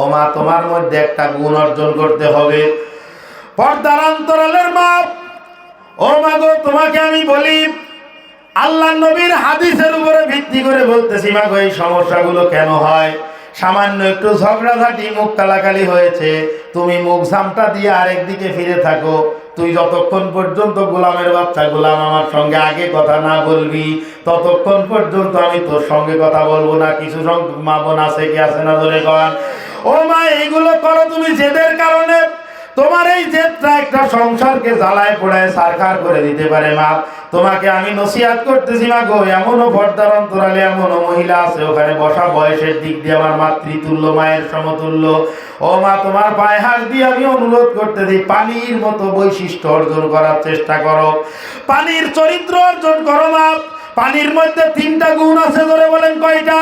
ও মা তোমার মধ্যে একটা গুণ অর্জন করতে হবে। পর্দার অন্তরালের মা ও মা গো, তোমাকে আমি বলি আল্লাহ নবীর হাদিসের উপরে ভিত্তি করে বলতেছি, মা গো, এই সমস্যাগুলো কেন হয়? সামান্য একটু ঝগড়াঝাটি, মুখ কালাকালি হয়েছে। তুমি মুখ সামটা দিয়ে আরেক দিকে ফিরে থাকো। তুই যতক্ষণ পর্যন্ত গোলামের বাচ্চা, গোলাম আমার সঙ্গে আগে কথা না বলবি, ততক্ষণ পর্যন্ত আমি তোর সঙ্গে কথা বলব না। কিছু সংখ্যক মা বোন আছে কি আছে না ধরে কন? ও মা এইগুলো করো তুমি জেদের কারণে। তোমার এই জেদটা একটা সংসারকে জ্বালায় পোড়ায় সারখার করে দিতে পারে মা। তোমাকে আমি নসিহাত করতেছি মা গো, এমনও পর্দার অন্তরালে এমনও মহিলা আছে, ওখানে বসা বয়সের দিক দিয়ে আমার মাতৃতুল্য, মায়ের সমতুল্য। ও মা, তোমার পায়ে হাত দিয়ে আমি অনুরোধ করতেছি, পানির মতো বৈশিষ্ট্য অর্জন করার চেষ্টা করো। পানির চরিত্র অর্জন করো মা। পানির মধ্যে তিনটা গুণ আছে ধরে বলেন কয়টা?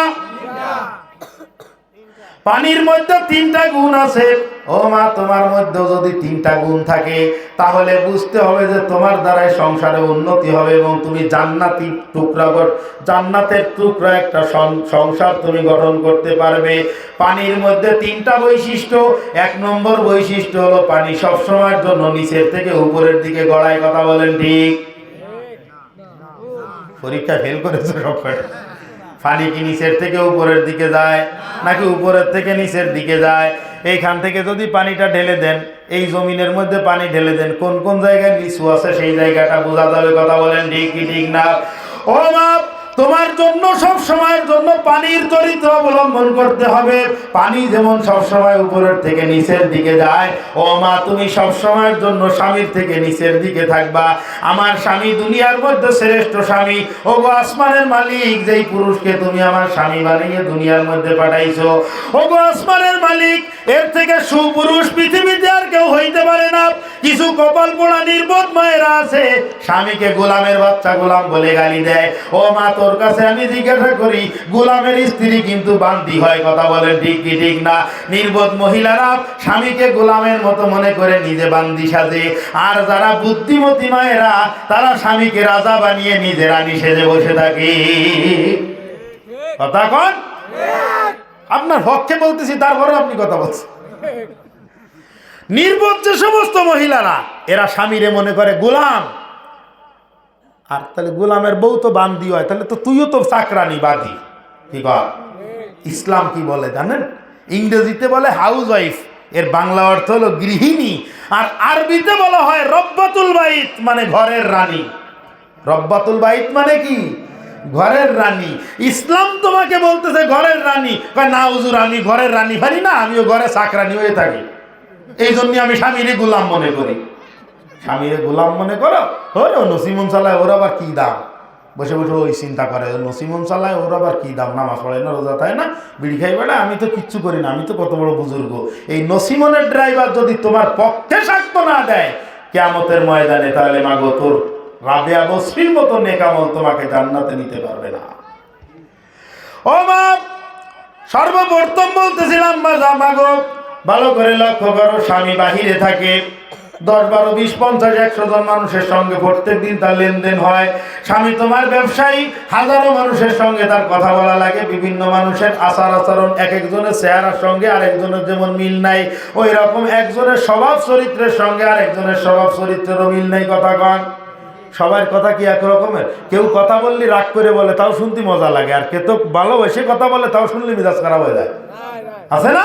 পানির মধ্যে তিনটা গুণ আছে। ও মা, তোমার মধ্যে যদি তিনটা গুণ থাকে, তাহলে বুঝতে হবে যে তোমার দ্বারাই সংসারে উন্নতি হবে এবং তুমি জান্নাতি টুকরা জান্নাতের টুকরা একটা সংসার তুমি গঠন করতে পারবে। পানির মধ্যে তিনটা বৈশিষ্ট্য, এক নম্বর বৈশিষ্ট্য হলো পানি সবসময়ের জন্য নিচের থেকে উপরের দিকে গড়ায়, কথা বলেন ঠিক? পরীক্ষা ফেল করেছে সব। পানি কি নিচের থেকে উপরের দিকে যায়, নাকি উপরের থেকে নিচের দিকে যায়? এইখান থেকে যদি পানিটা ঢেলে দেন, এই জমিনের মধ্যে পানি ঢেলে দেন, কোন কোন জায়গায় নিচু আছে সেই জায়গাটা বোঝা যাবে, কথা বলেন ঠিক কি ঠিক না? ও বাপ তোমার জন্য সব সময়ের জন্য পানির চরিত্র অবলম্বন করতে হবে। পানি যেমন সব সময় উপরের থেকে নিচের দিকে যায়, ও মা, তুমি সব সময়ের জন্য স্বামীর থেকে নিচের দিকে থাকবা। আমার স্বামী দুনিয়ার মধ্যে শ্রেষ্ঠ স্বামী। ও গো আসমানের মালিক, যেই পুরুষকে তুমি আমার স্বামী বানিয়ে দুনিয়ার মধ্যে পাঠাইছো। ও গো আসমানের মালিক, এর থেকে সুপুরুষ পৃথিবীতে আর কেউ হইতে কিছু কপাল পোড়া নির্বোধ মায়েরা আছে। স্বামীকে গোলামের বাচ্চা গোলাম বলে গালি দেয়। ও মা তোর কাছে আমি জিজ্ঞাসা করি গোলামের স্ত্রী কিন্তু বান্দি হয় কথা বলেন ঠিক কি ঠিক না? নির্বোধ মহিলারা স্বামীকে গোলামের মতো মনে করে নিজে বান্দি সাজে। আর যারা বুদ্ধিমতী মায়েরা তারা স্বামীকে রাজা বানিয়ে নিজে রানী সেজে বসে থাকে। কথা কন? আপনার পক্ষে বলতেছি তারপরে আপনি কথা বলছেন। নির্বোধ যে সমস্ত মহিলারা, এরা স্বামীরে মনে করে গোলাম। আর তাহলে গোলামের বউ তো বান্দি হয়, তাহলে তো তুইও তো চাকরানি বাঁধি। কি কর ইসলাম কি বলে জানেন? ইংরেজিতে বলে হাউস ওয়াইফ এর বাংলা অর্থ হলো গৃহিণী। আর আরবিতে বলা হয় রব্বাতুল বাইত মানে ঘরের রানী। রব্বাতুল বাইত মানে কি? ঘরের রানী। ইসলাম তোমাকে বলতেছে ঘরের রানী। না হুজুর, আমি ঘরের রানী পারি না, আমিও ঘরে চাকরানি হয়ে থাকি। এই জন্য আমি স্বামীরে গোলাম মনে করি। স্বামীরে গোলাম মনে করো ও নসিমন চালায় ওর আবার কি দাম? বসে বসে ওই চিন্তা করে নসিমন চালায় ওর আবার কি দাম? নামাজ পড়ে না, রোজা তাই না? বিড়ি খাই বেড়া, আমি তো কিচ্ছু করি না, আমি তো কত বড় বুজুর্গ। এই নসিমনের ড্রাইভার যদি তোমার পক্ষে সাক্ষ্য না দেয়, কেয়ামতের ময়দানে তাহলে মাগো তোর রাবেয়া বসরির মতো নেকামল তোমাকে জান্নাতে নিতে পারবে না। ও মা, সর্বপ্রথম বলতেছিলাম মা জামাগো ভালো করে লক্ষ্য করো স্বামী বাহিরে থাকে। দশ বারো বিশ পঞ্চাশ একশো জন মানুষের সঙ্গে প্রত্যেক দিন তার লেনদেন হয়। স্বামী তোমার ব্যবসায়ী হাজারো মানুষের সঙ্গে তার কথা বলা লাগে। বিভিন্ন মানুষের আচার আচরণ এক একজনের চেহারার সঙ্গে আরেকজনের যেমন মিল নাই। ওই রকম একজনের স্বভাব চরিত্রের সঙ্গে আরেকজনের স্বভাব চরিত্রেরও মিল নাই কথা কন। সবার কথা কি এক রকমের? কেউ কথা বললে রাগ করে বলে তাও শুনতে মজা লাগে। আর কে তো ভালোবেসে কথা বলে তাও শুনলে মিজাজ খারাপ হয়ে যায়। আছে না?